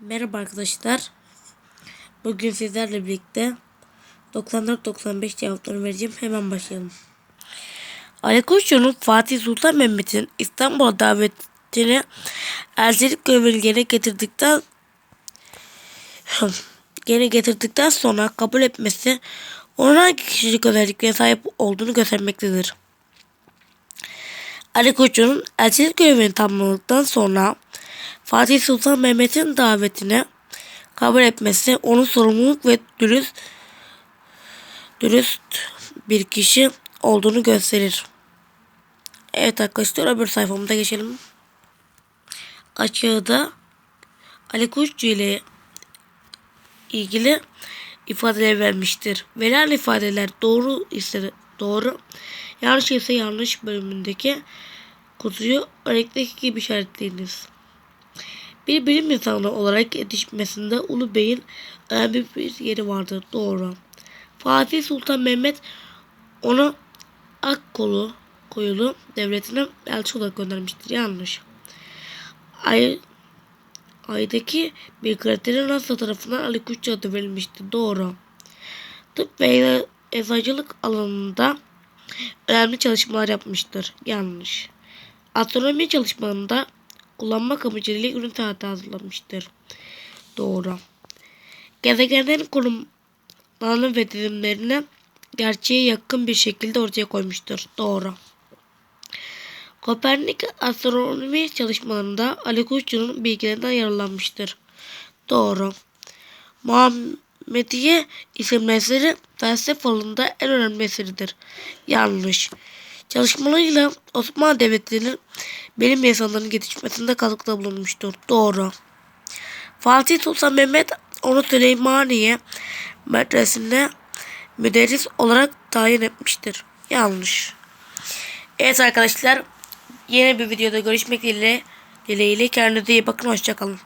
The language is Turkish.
Merhaba arkadaşlar. Bugün sizlerle birlikte 94-95 cevaplarını vereceğim. Hemen başlayalım. Ali Koçlu'nun Fatih Sultan Mehmet'in İstanbul'a davetini elçilik görevini geri getirdikten geri getirdikten sonra kabul etmesi onun hangi kişilik özelliklerine sahip olduğunu göstermektedir. Ali Koç'un elçilik görevini tamamladıktan sonra Fatih Sultan Mehmet'in davetini kabul etmesi onun sorumluluk ve dürüst dürüst bir kişi olduğunu gösterir. Evet arkadaşlar öbür sayfamıza geçelim. Aşağıda Ali Kuşçu ile ilgili ifadeler vermiştir. Verilen ifadeler doğru ise doğru, yanlış ise yanlış bölümündeki kutuyu örnekteki gibi işaretleyiniz. Bir bilim insanı olarak yetişmesinde Ulu Bey'in önemli bir yeri vardır. Doğru. Fatih Sultan Mehmet onu Akkolu koyulu devletine elçi olarak göndermiştir. Yanlış. Ay, Ay'daki bir kraterin NASA tarafından Ali Kuşçu adı verilmiştir. Doğru. Tıp ve eczacılık alanında önemli çalışmalar yapmıştır. Yanlış. Astronomi çalışmalarında kullanmak amacıyla ünite haritası hazırlamıştır. Doğru. Gezegenlerin konumlarını ve dilimlerini gerçeğe yakın bir şekilde ortaya koymuştur. Doğru. Kopernik astronomi çalışmalarında Ali bilgilerinden yararlanmıştır. Doğru. Muhammediye isimli eseri felsefe alanında en önemli eseridir. Yanlış. Çalışmalarıyla Osmanlı Devleti'nin bilim insanlarının yetişmesinde katkıda bulunmuştur. Doğru. Fatih Sultan Mehmet onu Süleymaniye medresinde müderris olarak tayin etmiştir. Yanlış. Evet arkadaşlar yeni bir videoda görüşmek dileğiyle, dileğiyle kendinize iyi bakın hoşçakalın.